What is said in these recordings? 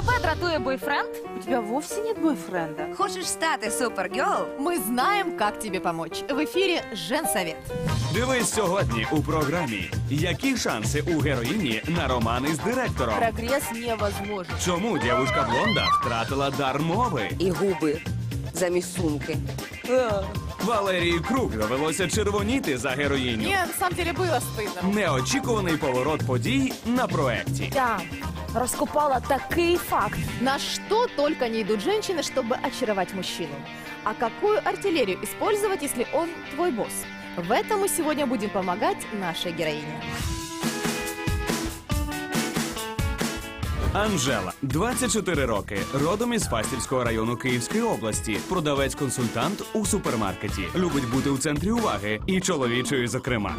Тебе дратує бойфренд? У тебя вовсе нет бойфренда. Хочеш стати супергерл? Мы знаем, как тебе помочь. В эфире Женсовет. Дивись сьогодні у програмі. Які шанси у героїні на романи з директором? Прогресс невозможен. Чому дівушка блонда втратила дар мови? І губи замість сумки. Валерії Круг довелося червоніти за героїню. Мне на самом деле было стыдно. Неочікуваний поворот подій на проекті. Я розкопала такий факт. На что только не идут женщины, чтобы очаровать мужчину. А какую артиллерию использовать, если он твой босс? В этом мы сегодня будем помогать нашей героине. Анжела, 24 роки, родом із Фастівського району Київської області, продавець-консультант у супермаркеті. Любить бути у центрі уваги і чоловічої, зокрема.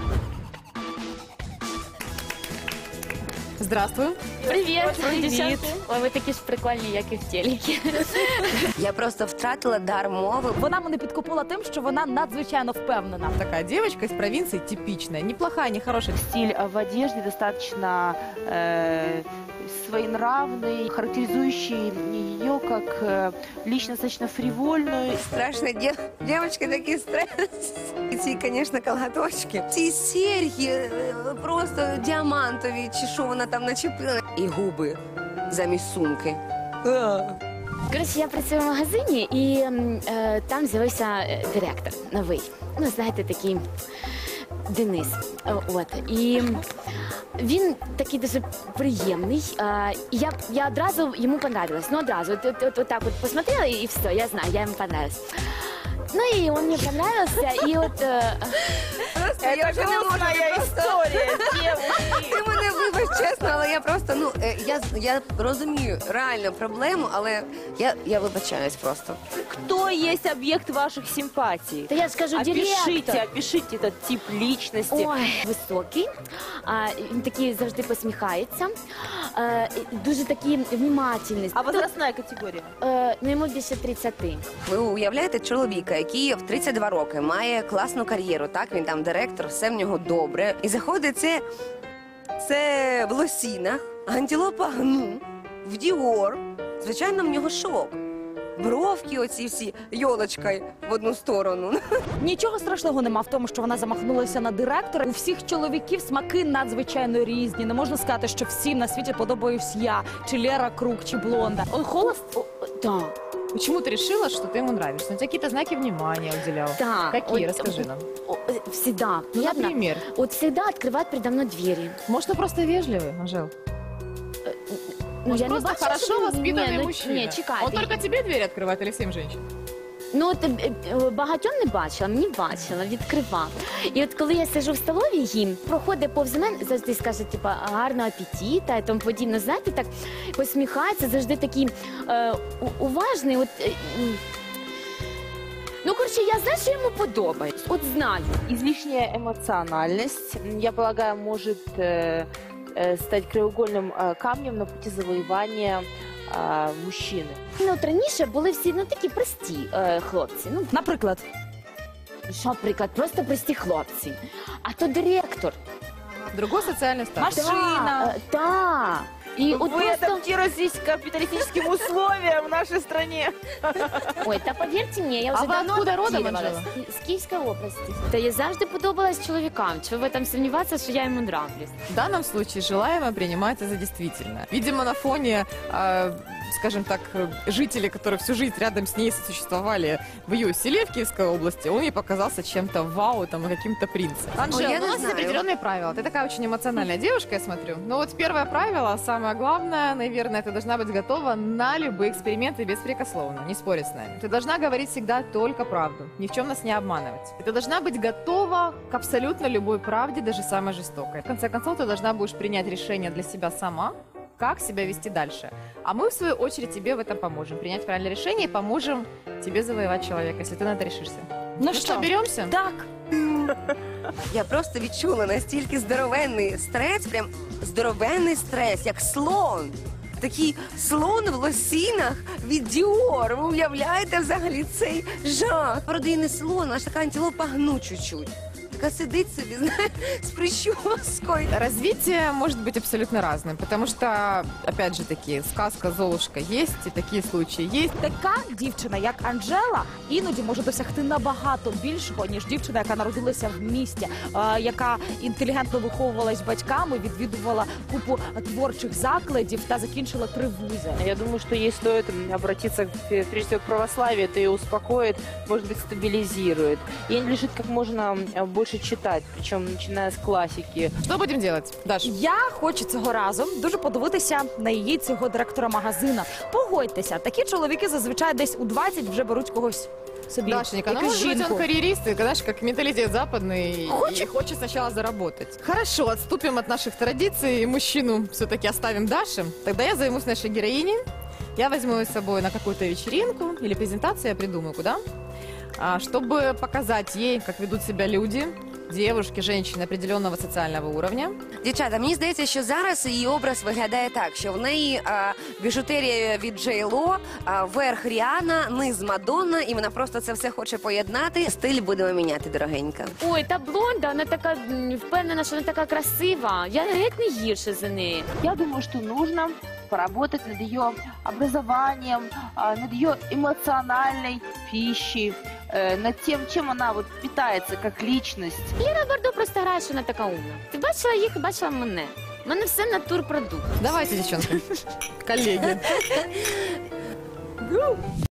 Здравствуй. Привіт, Привіт. дівчатки. Ой, ви такі ж прикольні, як і в телекі. Я просто втратила дар мови. Вона мене підкупила тим, що вона надзвичайно впевнена. Такая девочка из провинции типичная. Неплохая, не хорошая. Стиль э, в одежде достаточно э, своенравный, характеризующий ее как э, личность достаточно фривольную. Страшна дев... дівчинка, такий стрес. І ці, звісно, колготочки. Ці серьги е, просто діамантові, чи що вона там начепила. І губи замість сумки. Коротше, я працюю в магазині, і е, там з'явився е, директор новий. Ну, знаєте, такий Денис. Е, От. І він такий дуже приємний. Е, і я, я одразу йому понравилась. Ну, одразу. От, от, от, от так от посмотрела, і все, я знаю, я йому понравилась. Ну і он мені понравився, і от е, Просто я вже не можу я історія. Ти мене вибач, чесно, але я просто, ну, е, я, я розумію реально проблему, але я, я вибачаюсь просто. Кто есть объект ваших симпатий? Та я скажу Опишите, директор. опишите этот тип личности. Ой, високий, а, він такий завжди посміхається, е, і дуже такі внимательний. А возрастная категорія? Е, ну, йому більше 30. Ви уявляєте чоловіка, який в 32 роки має класну кар'єру, так він там директор, все в нього добре. І заходить це, це в лосінах, антилопа гну, в Діор. Звичайно, в нього шок Бровки оці всі йолочкою в одну сторону. Нічого страшного нема в тому, що вона замахнулася на директора. У всіх чоловіків смаки надзвичайно різні. Не можна сказати, що всім на світі подобаюсь я, чи Лера Круг, чи Блонда. Он холост? Да. Почему ты решила, что ты ему нравишься? Он тебе какие-то знаки внимания уделял? Да. Какие? Вот, Расскажи нам. о, э, Всегда. Ну, Ладно? например. Вот всегда открывает передо мной двери. Может, он просто вежливый, Анжел? Ну, Может, я не просто бачу, хорошо що він- воспитанный Ні, ну, мужчина? Ні, чекайте. Он только тебе дверь открывает или всем женщинам? Ну, от, е, е, багатьом не бачила, мені бачила, відкривав. І от коли я сижу в столові їм, проходить повз мене, завжди скаже, типа, гарного апетита і тому подібне. Знаєте, так посміхається, завжди такий е, у- уважний. От, е, м. ну, коротше, я знаю, що йому подобається. От знаю. Излишняя эмоциональность, м, я полагаю, может э, э, стать краеугольным э, камнем на пути завоевания э, мужчины. Ну, от раніше були всі ну, такі прості е, хлопці. Ну, Наприклад, що, наприклад, просто прості хлопці. А то директор. Другой социальный статус. Машина. Е, та. і вот Вы просто... адаптируетесь к капиталистическим условиям в нашей стране. Ой, та повірте мені, я А ви давно откуда родом, адаптировалась. Анжела? З Київської області. Та я завжди подобалась чоловікам. Чого в этом сумніватися, що я йому нравлюсь? В данном случае желаемое принимается за действительное. Видимо, на фоне, э, скажем так, э, жителей, которые всю жизнь рядом с ней существовали в ее селе в Киевской области, он ей показался чем-то вау, там, каким-то принцем. Анжела, я ну, у нас есть определенные правила. Ты такая очень эмоциональная девушка, я смотрю. Но вот первое правило, самое главное, наверное, ты должна быть готова на любые эксперименты беспрекословно, не спорить с нами. Ты должна говорить всегда только правду, ни в чем нас не обманывать. И ты должна быть готова к абсолютно любой правде, даже самой жестокой. В конце концов, ты должна будешь принять решение для себя сама, как себя вести дальше. А мы, в свою очередь, тебе в этом поможем. Принять правильное решение и поможем тебе завоевать человека, если ты на это решишься. ну, Ну что, беремся? Так. Я просто відчула настільки здоровенний стрес, прям здоровенний стрес, як слон. Такий слон в лосінах від Діор. Ви уявляєте взагалі цей жах? Родинний слон, аж така антилопа гну чуть-чуть. така сидить собі, знаєш, з прищоскою. Развитие может быть абсолютно разным, потому что, опять же таки, сказка Золушка есть, и такие случаи есть. Така дівчина, як Анжела, іноді може досягти набагато більшого, ніж дівчина, яка народилася в місті, е, яка інтелігентно виховувалась батьками, відвідувала купу творчих закладів та закінчила три вузи. Я думаю, что ей стоит м, обратиться к- прежде всего к православию, это ее успокоит, может быть, стабилизирует. Ей лежит как можно м, больше читать, причем начиная с классики. Что будем делать, Даш? Я хочу цього разу дуже подивитися на її цього директора магазина. Погодьтеся, такі чоловіки зазвичай десь у 20 вже беруть когось собі. Дашенька, ну якусь может быть жінку. он карьерист, и, знаешь, как менталитет западный, и хочет сначала заработать. Хорошо, отступим от наших традиций, и мужчину все-таки оставим Даше. Тогда я займусь нашей героиней. Я возьму ее с собой на какую-то вечеринку или презентацию, я придумаю, куда А, чтобы показать ей, как ведут себя люди, девушки, женщины определенного социального уровня. Дівчата, мені здається, що зараз її образ виглядає так, що в неї а, біжутерія від Джей Ло, а, верх Ріана, низ Мадонна, і вона просто це все хоче поєднати. Стиль будемо міняти, дорогенька. Ой, та блонда, вона така м, впевнена, що вона така красива. Я геть не гірше за неї. Я думаю, что нужно поработать над ее образованием, а, над ее эмоциональной пищей, э, над тем, чем она вот питается как личность. Ліра Бардо просто грає, що вона така умна. Ти бачила їх, бачила мене. У мене все натурпродукт. Давайте, девчонки, коллеги.